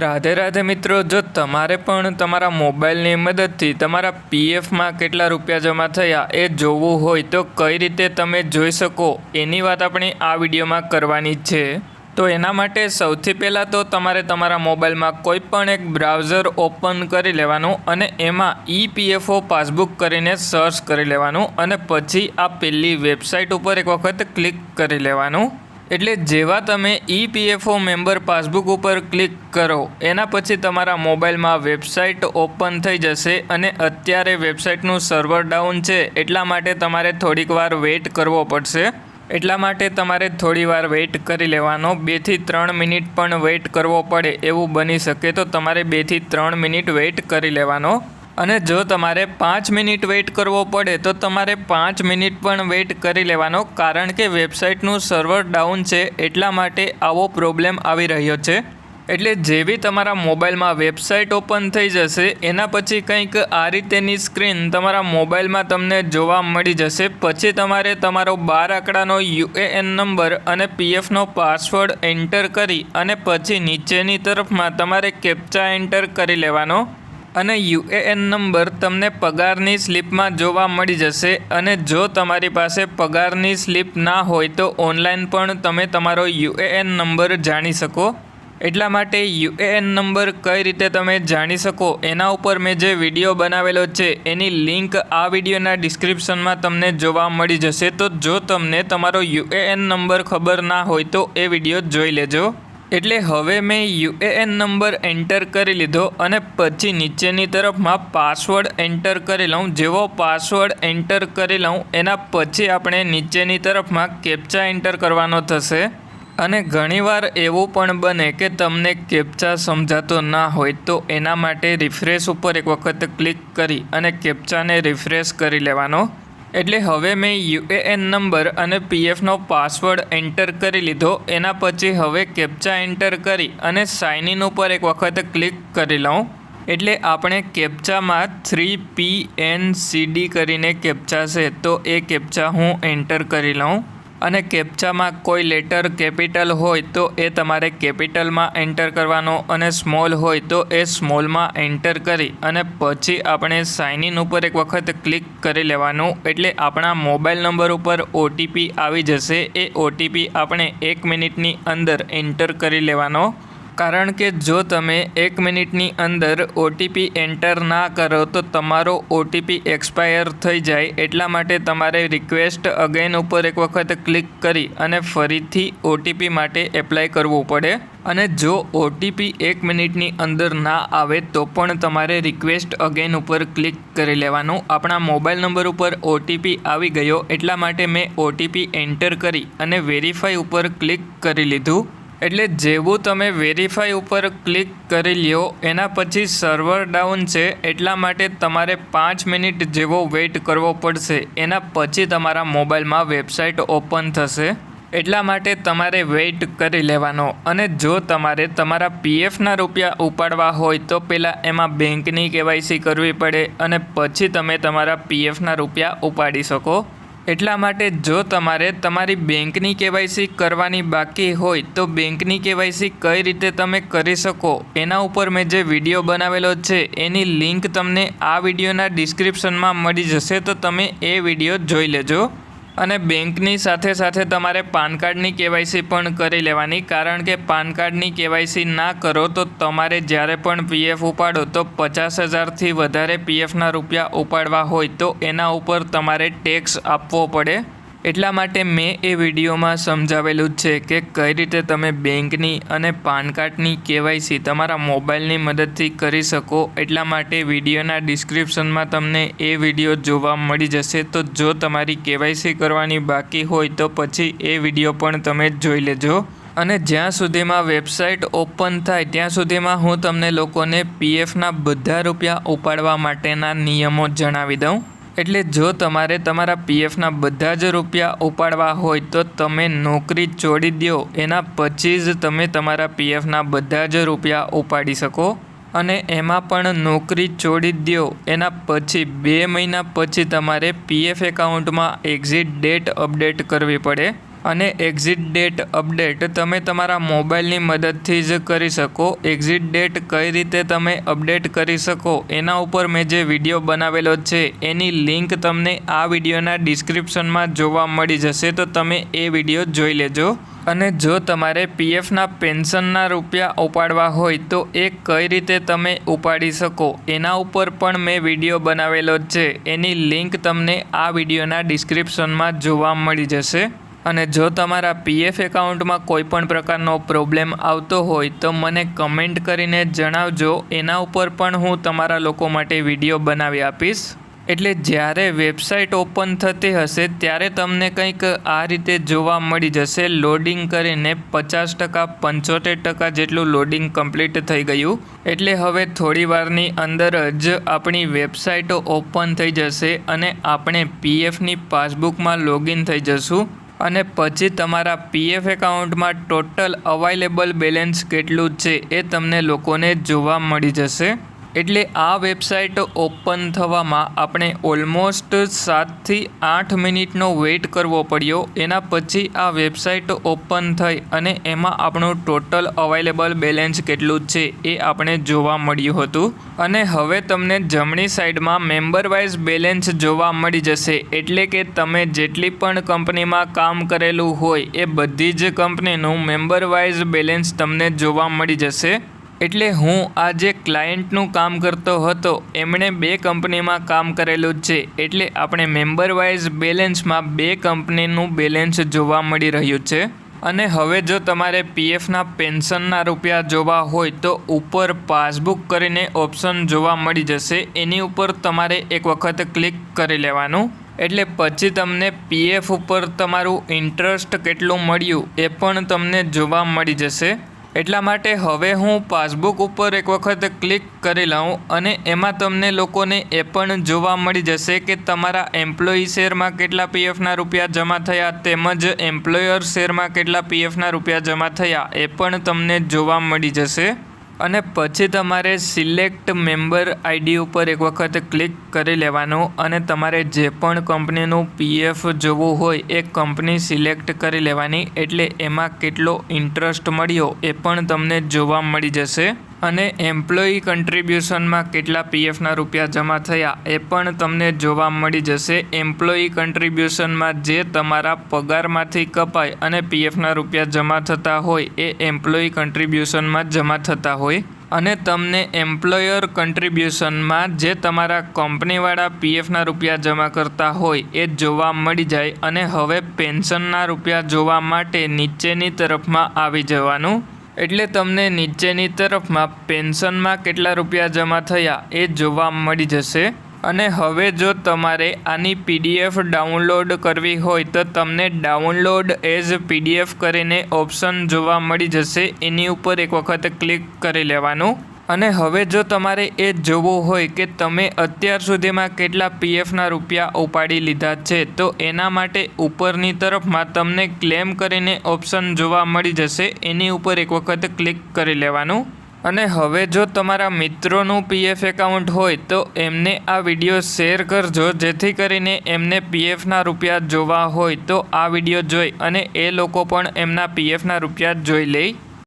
રાધે રાધે મિત્રો, જો તમારે પણ તમારા મોબાઈલની મદદથી તમારા પીએફમાં કેટલા રૂપિયા જમા થયા એ જોવું હોય તો કઈ રીતે તમે જોઈ શકો? એની વાત આપણે આ વિડીયોમાં કરવાની છે. તો એના માટે સૌથી પહેલાં તો તમારે તમારા મોબાઈલમાં કોઈ પણ એક બ્રાઉઝર ઓપન કરી લેવાનું અને એમાં ઈપીએફઓ પાસબુક કરીને સર્ચ કરી લેવાનું અને પછી આ પેલી વેબસાઇટ ઉપર એક વખત ક્લિક કરી લેવાનું. એટલે જેવા તમે ઈપીએફઓ મેમ્બર પાસબુક ઉપર ક્લિક કરો, એના પછી તમારા મોબાઈલમાં વેબસાઇટ ઓપન થઈ જશે અને અત્યારે વેબસાઇટનું સર્વર ડાઉન છે, એટલા માટે તમારે થોડીક વાર વેઇટ કરવો પડશે. એટલા માટે તમારે થોડી વાર વેઇટ કરી લેવાનો બેથી ત્રણ મિનિટ પણ વેઇટ કરવો પડે એવું બની શકે તો તમારે બેથી ત્રણ મિનિટ વેઇટ કરી લેવાનો. અને જો તમારે પાંચ મિનિટ વેઇટ કરવો પડે, તો તમારે પાંચ મિનિટ પણ વેઇટ કરી લેવાનો, કારણ કે વેબસાઇટનું સર્વર ડાઉન છે, એટલા માટે આવો પ્રોબ્લેમ આવી રહ્યો છે. એટલે જેવી તમારા મોબાઈલમાં વેબસાઇટ ઓપન થઈ જશે, એના પછી કંઈક આ રીતેની સ્ક્રીન તમારા મોબાઈલમાં તમને જોવા મળી જશે. પછી તમારે તમારો બાર આંકડાનો યુએએન નંબર અને પીએફનો પાસવર્ડ એન્ટર કરી અને પછી નીચેની તરફમાં તમારે કેપ્ચા એન્ટર કરી લેવાનો. અને યુએએન નંબર તમને પગારની સ્લિપમાં જોવા મળી જશે અને જો તમારી પાસે પગારની સ્લિપ ના હોય તો ઓનલાઈન પણ તમે તમારો યુએએન નંબર જાણી શકો. એટલા માટે યુએએન નંબર કઈ રીતે તમે જાણી શકો એના ઉપર મેં જે વીડિયો બનાવેલો છે એની લિંક આ વિડીયોના ડિસ્ક્રિપ્શનમાં તમને જોવા મળી જશે. તો જો તમને તમારો યુએએન નંબર ખબર ના હોય તો એ વીડિયો જોઈ લેજો. એટલે હવે મેં યુએએન નંબર એન્ટર કરી લીધો અને પછી નીચેની તરફમાં પાસવર્ડ એન્ટર કરી લઉં. જેવો પાસવર્ડ એન્ટર કરી લઉં, એના પછી આપણે નીચેની તરફમાં કેપ્ચા એન્ટર કરવાનો થશે. અને ઘણીવાર એવું પણ બને કે તમને કેપ્ચા સમજાતો ના હોય, તો એના માટે રિફ્રેશ ઉપર એક વખત ક્લિક કરી અને કેપ્ચાને રિફ્રેશ કરી લેવાનો. એટલે હવે મેં યુએએન નંબર અને પીએફનો પાસવર્ડ એન્ટર કરી લીધો. એના પછી હવે કેપ્ચા એન્ટર કરી અને સાઇન ઇન ઉપર એક વખત ક્લિક કરી લઉં. એટલે આપણે કેપ્ચામાં three P N C D કરીને કેપ્ચા છે. તો એ કેપ્ચા હું એન્ટર કરી લઉં. અને કેપ્ચામાં કોઈ લેટર કેપિટલ હોય તો એ તમારે કેપિટલમાં એન્ટર કરવાનો અને સ્મોલ હોય તો એ સ્મોલમાં એન્ટર કરી અને પછી આપણે સાઇન ઇન ઉપર એક વખત ક્લિક કરી લેવાનું એટલે આપણા મોબાઈલ નંબર ઉપર ઓટીપી આવી જશે. એ ઓટીપી આપણે એક મિનિટની અંદર એન્ટર કરી લેવાનો. કારણ કે જો તમે એક મિનિટની અંદર ઓટીપી એન્ટર ના કરો તો તમારો ઓટીપી એક્સપાયર થઈ જાય એટલા માટે તમારે રિક્વેસ્ટ અગેન ઉપર એક વખત ક્લિક કરી અને ફરીથી ઓટીપી માટે એપ્લાય કરવું પડે. અને જો ઓટીપી એક મિનિટની અંદર ના આવે તો પણ તમારે રિક્વેસ્ટ અગેન ઉપર ક્લિક કરી લેવાનું. આપણા મોબાઈલ નંબર ઉપર ઓટીપી આવી ગયો એટલા માટે મેં ઓટીપી એન્ટર કરી અને વેરીફાઈ ઉપર ક્લિક કરી લીધું. એટલે જેવું તમે વેરીફાઈ ઉપર ક્લિક કરી લ્યો, એના પછી સર્વર ડાઉન છે, એટલા માટે તમારે પાંચ મિનિટ જેવો વેઇટ કરવો પડશે. એના પછી તમારા મોબાઈલમાં વેબસાઇટ ઓપન થશે. એટલા માટે તમારે વેઇટ કરી લેવાનો. અને જો તમારે તમારા પીએફના રૂપિયા ઉપાડવા હોય, તો પહેલાં એમાં બેંકની કેવાયસી કરવી પડે અને પછી તમે તમારા પીએફના રૂપિયા ઉપાડી શકો. એટલા માટે જો તમારે તમારી બેંકની કેવાયસી કરવાની બાકી હોય, તો બેંકની કેવાયસી કઈ રીતે તમે કરી શકો? એના ઉપર મેં જે વીડિયો બનાવેલો છે, એની લિંક તમને આ વિડીયોના ડિસ્ક્રિપ્શનમાં મળી જશે, તો તમે એ વીડિયો જોઈ લેજો. અને બેંકની સાથે સાથે તમારે પાન કાર્ડની કેવાયસી પણ કરી લેવાની. કારણ કે પાન કાર્ડની કેવાયસી ના કરો તો તમારે જ્યારે પણ પીએફ ઉપાડો તો પચાસ હજારથી વધારે પીએફના રૂપિયા ઉપાડવા હોય તો એના ઉપર તમારે ટેક્સ આપવો પડે. એટલા માટે મેં એ વિડીયોમાં સમજાવેલું છે કે કઈ રીતે તમે બેંકની અને પાન કાર્ડની કેવાયસી તમારા મોબાઈલની મદદથી કરી શકો. એટલા માટે વિડીયોના ડિસ્ક્રિપ્શનમાં તમને એ વીડિયો જોવા મળી જશે. તો જો તમારી કેવાયસી કરવાની બાકી હોય તો પછી એ વીડિયો પણ તમે જોઈ લેજો. અને જ્યાં સુધીમાં વેબસાઇટ ઓપન થાય ત્યાં સુધીમાં હું તમને લોકોને પીએફના બધા રૂપિયા ઉપાડવા માટેના નિયમો જણાવી દઉં. એટલે જો તમારે તમારા પીએફના બધા જ રૂપિયા ઉપાડવા હોય તો તમે નોકરી છોડી દો. એના પછી જ તમે તમારા પીએફના બધા જ રૂપિયા ઉપાડી શકો અને એમાં પણ નોકરી છોડી દો. એના પછી બે મહિના પછી તમારે પીએફ એકાઉન્ટમાં એક્ઝિટ ડેટ અપડેટ કરવી પડે. અને એક્ઝિટ ડેટ અપડેટ તમે તમારા મોબાઈલની મદદથી જ કરી શકો. એક્ઝિટ ડેટ કઈ રીતે તમે અપડેટ કરી શકો એના ઉપર મેં જે વીડિયો બનાવેલો છે એની લિંક તમને આ વિડીયોના ડિસ્ક્રિપ્શનમાં જોવા મળી જશે. તો તમે એ વીડિયો જોઈ લેજો. અને જો તમારે પીએફના પેન્શનના રૂપિયા ઉપાડવા હોય તો એ કઈ રીતે તમે ઉપાડી શકો એના ઉપર પણ મેં વીડિયો બનાવેલો છે. એની લિંક તમને આ વિડીયોના ડિસ્ક્રિપ્શનમાં જોવા મળી જશે. અને જો તમારા પીએફ એકાઉન્ટમાં કોઈ પણ પ્રકારનો પ્રોબ્લેમ આવતો હોય તો મને કમેન્ટ કરીને જણાવજો. એના ઉપર પણ હું તમારા લોકો માટે વીડિયો બનાવી આપીશ. એટલે જ્યારે વેબસાઇટ ઓપન થતી હશે ત્યારે તમને કંઈક આ રીતે જોવા મળી જશે. લોડિંગ કરીને પચાસ ટકા, પંચોતેર ટકા જેટલું લોડિંગ કમ્પ્લીટ થઈ ગયું. એટલે હવે થોડી વારની અંદર જ આપણી વેબસાઇટો ઓપન થઈ જશે અને આપણે પીએફની પાસબુકમાં લોગિન થઈ જશું. અને પછી તમારા પીએફ એકાઉન્ટમાં ટોટલ અવાઇલેબલ બેલેન્સ કેટલું છે એ તમને લોકોને જોવા મળી જશે. એટલે આ વેબસાઇટ ઓપન થવામાં આપણે ઓલમોસ્ટ સાતથી આઠ મિનિટનો વેઇટ કરવો પડ્યો. એના પછી આ વેબસાઇટ ઓપન થઈ અને એમાં આપણું ટોટલ અવાઇલેબલ બેલેન્સ કેટલું છે એ આપણે જોવા મળ્યું હતું. અને હવે તમને જમણી સાઈડમાં મેમ્બર વાઇઝ બેલેન્સ જોવા મળી જશે. એટલે કે તમે જેટલી પણ કંપનીમાં કામ કરેલું હોય એ બધી જ કંપનીનું મેમ્બર વાઇઝ બેલેન્સ તમને જોવા મળી જશે. એટલે હું આ જે ક્લાયન્ટનું કામ કરતો હતો, એમણે બે કંપનીમાં કામ કરેલું છે. એટલે આપણે મેમ્બર વાઇઝ બેલેન્સમાં બે કંપનીનું બેલેન્સ જોવા મળી રહ્યું છે. અને હવે જો તમારે પીએફના પેન્શનના રૂપિયા જોવા હોય, તો ઉપર પાસબુક કરીને ઓપ્શન જોવા મળી જશે. એની ઉપર તમારે એક વખત ક્લિક કરી લેવાનું. એટલે પછી તમને પીએફ ઉપર તમારું ઇન્ટરેસ્ટ કેટલું મળ્યું, એ પણ તમને જોવા મળી જશે. એટલા માટે હવે હું પાસબુક ઉપર એક વખત ક્લિક કરી લઉં અને એમાં તમને લોકોને એ પણ જોવા મળી જશે કે તમારા એમ્પ્લોયી શેરમાં કેટલા પીએફના રૂપિયા જમા થયા તેમજ એમ્પ્લોયર શેરમાં કેટલા પીએફના રૂપિયા જમા થયા એ પણ તમને જોવા મળી જશે. અને પછી તમારે સિલેક્ટ મેમ્બર આઈડી ઉપર એક વખત ક્લિક કરી લેવાનું અને તમારે જે પણ કંપનીનું પીએફ જોવું હોય એ કંપની સિલેક્ટ કરી લેવાની. એટલે એમાં કેટલો ઇન્ટરેસ્ટ મળ્યો એ પણ તમને જોવા મળી જશે. અને એમ્પ્લોયી કન્ટ્રીબ્યુશનમાં કેટલા પીએફના રૂપિયા જમા થયા એ પણ તમને જોવા મળી જશે. એમ્પ્લોયી કન્ટ્રીબ્યુશનમાં જે તમારા પગારમાંથી કપાય અને પીએફના રૂપિયા જમા થતા હોય એ એમ્પ્લોયી કન્ટ્રીબ્યુશનમાં જમા થતા હોય. અને તમને એમ્પ્લોયર કન્ટ્રીબ્યુશનમાં જે તમારા કંપનીવાળા પીએફના રૂપિયા જમા કરતા હોય એ જોવા મળી જાય અને હવે પેન્શનના રૂપિયા જોવા માટે નીચેની તરફમાં આવી જવાનું એટલે તમને નીચેની તરફમાં પેન્શનમાં કેટલા રૂપિયા જમા થયા એ જોવા મળી જશે. અને હવે જો તમારે આની પીડીએફ ડાઉનલોડ કરવી હોય તો તમને ડાઉનલોડ એઝ પીડીએફ કરીને ઓપ્શન જોવા મળી જશે. એની ઉપર એક વખત ક્લિક કરી લેવાનું. અને હવે જો તમારે એ જોવું હોય કે તમે અત્યાર સુધીમાં કેટલા પીએફના રૂપિયા ઉપાડી લીધા છે, તો એના માટે ઉપરની તરફમાં તમને ક્લેમ કરીને ઓપ્શન જોવા મળી જશે. એની ઉપર એક વખત ક્લિક કરી લેવાનું. અને હવે જો તમારા મિત્રોનું પીએફ એકાઉન્ટ હોય, તો એમને આ વીડિયો શેર કરજો. જેથી કરીને એમને પીએફના રૂપિયા જોવા હોય, તો આ વીડિયો જોઈ અને એ લોકો પણ એમના પીએફના રૂપિયા જોઈ લે.